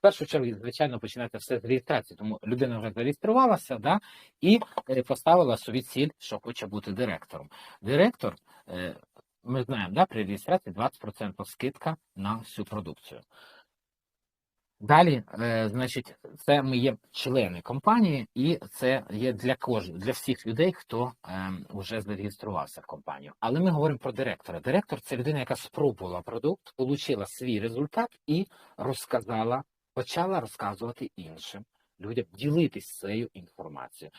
в першу чергу, звичайно, починається все з реєстрації. Тому людина вже зареєструвалася, да, і е, поставила собі ціль, що хоче бути директором. Директор, е, ми знаємо, да, при реєстрації 20% скидка на всю продукцію. Далі, е, значить, це ми є члени компанії, і це є для кожного, для всіх людей, хто вже зареєструвався в компанію. Але ми говоримо про директора. Директор це людина, яка спробувала продукт, отримала свій результат і розказала, почала розказувати іншим людям, ділитись цією інформацією.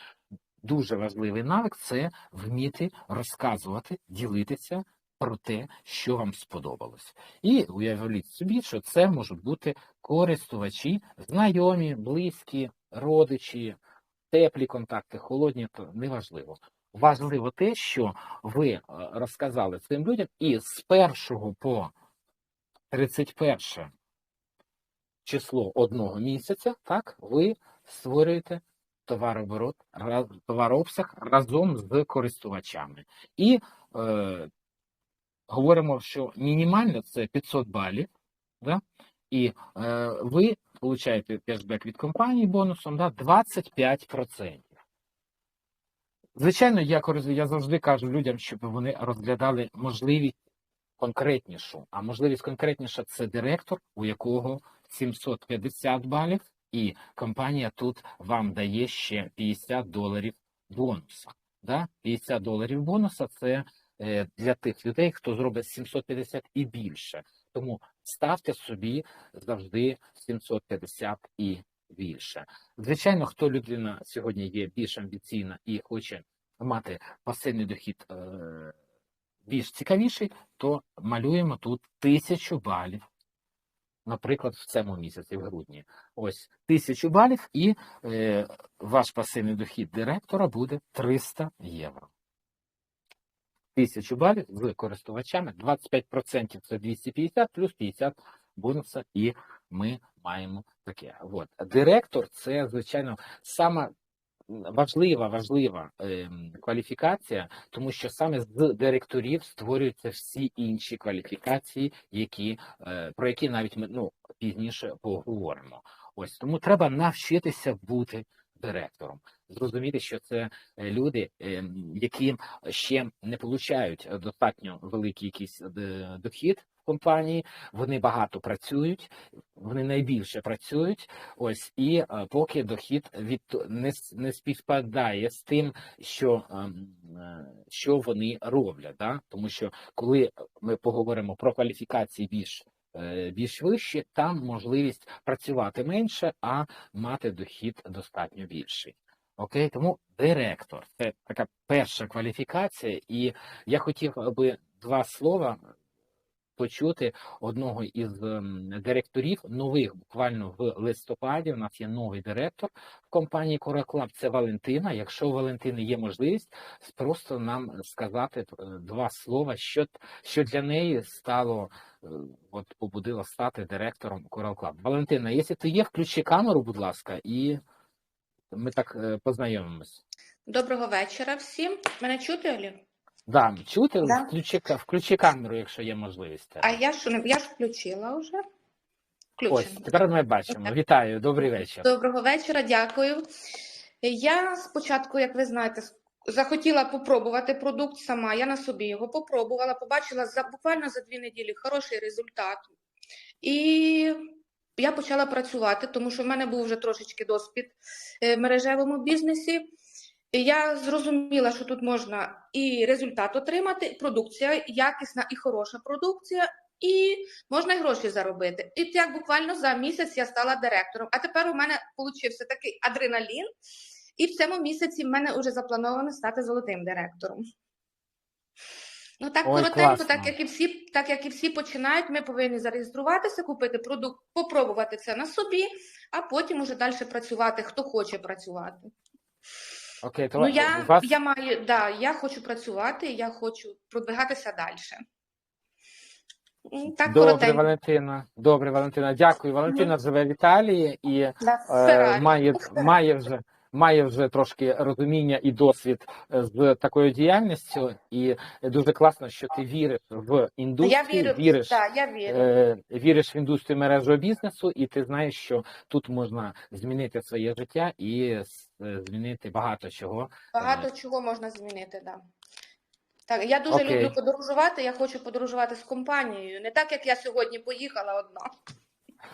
Дуже важливий навик це вміти розказувати, ділитися про те, що вам сподобалось. І уявіть собі, що це можуть бути користувачі, знайомі, близькі, родичі, теплі контакти, холодні, то неважливо. Важливо те, що ви е, розказали цим людям, і з 1 по 31 число одного місяця, так, ви створюєте товарооборот, товарообсяг разом з користувачами. І е, говоримо, що мінімально це 500 балів, да? і е, ви получаєте кешбек від компанії бонусом да, 25%. Звичайно, я, я завжди кажу людям, щоб вони розглядали можливість конкретнішу. А можливість конкретніша це директор, у якого 750 балів, і компанія тут вам дає ще 50 доларів бонуса. Да? 50 доларів бонуса це е, для тих людей, хто зробить 750 і більше. Тому ставте собі завжди 750 і більше. Звичайно, хто людина сьогодні є більш амбіційна і хоче мати пасивний дохід е, більш цікавіший, то малюємо тут тисячу балів. Наприклад, в цьому місяці, в грудні. Ось тисячу балів, і е, ваш пасивний дохід директора буде 300 євро. Тисячу балів з користувачами, 25% це 250, плюс 50 бонуса, і ми маємо таке. От. Директор це, звичайно, сама важлива, важлива ем, кваліфікація, тому що саме з директорів створюються всі інші кваліфікації, які, е, про які навіть ми ну, пізніше поговоримо. Ось тому треба навчитися бути директором. Зрозуміти, що це е, люди, ем, які ще не получають достатньо великий якийсь е, дохід компанії, вони багато працюють, вони найбільше працюють. Ось і е, поки дохід від не, не співпадає з тим, що, ем, е, що вони роблять. Да? Тому що коли ми поговоримо про кваліфікації більш е, більш вищі, там можливість працювати менше, а мати дохід достатньо більший. Окей, тому директор це така перша кваліфікація, і я хотів би два слова почути одного із ем, директорів нових буквально в листопаді. У нас є новий директор в компанії Club, Це Валентина. Якщо у Валентини є можливість, просто нам сказати е, два слова, що, що для неї стало, е, от побудило стати директором Coral Club. Валентина, якщо ти є, включи камеру, будь ласка, і ми так е, познайомимось. Доброго вечора всім. Мене чути, Олі? Да, чути, Да. включи, включи камеру, якщо є можливість. А я що не я ж включила вже? Ось, тепер ми бачимо. Вітаю, добрий вечір. Доброго вечора, дякую. Я спочатку, як ви знаєте, захотіла попробувати продукт сама. Я на собі його попробувала, побачила за буквально за дві неділі хороший результат. І я почала працювати, тому що в мене був вже трошечки досвід е, в мережевому бізнесі. Я зрозуміла, що тут можна і результат отримати, продукція якісна і хороша продукція, і можна і гроші заробити. І так буквально за місяць я стала директором. А тепер у мене получився такий адреналін, і в цьому місяці в мене вже заплановано стати золотим директором. Ну так Ой, коротенько, класно. так як і всі, так як і всі починають, ми повинні зареєструватися, купити продукт, попробувати це на собі, а потім уже далі працювати, хто хоче працювати. Окей, то Ну я, вас я маю, да, я хочу працювати, я хочу продвигатися далі. Так добре, коротень. Валентина. Добре, Валентина. Дякую. Валентина живе в Італії і Да, е, має, має вже має вже трошки розуміння і досвід е, з такою діяльністю, і дуже класно, що ти віриш в індустрію, Я вірю, віриш, так, я вірю. е, віриш в індустрію мережого бізнесу, і ти знаєш, що тут можна змінити своє життя і е, змінити багато чого. Багато чого можна змінити, да. Так, я дуже Окей. люблю подорожувати. Я хочу подорожувати з компанією. Не так, як я сьогодні поїхала одна.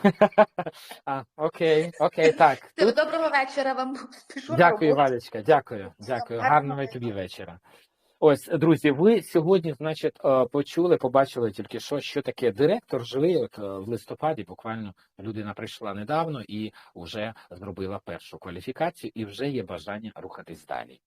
А, окей, окей, так. Тут Доброго вечора вам. Пишу Дякую. Валечка, дякую, дякую. гарного і тобі вечора. Ось, друзі, ви сьогодні, значить, е, почули, побачили тільки що, що таке директор живий. От е, в листопаді буквально людина прийшла недавно і вже зробила першу кваліфікацію, і вже є бажання рухатись далі.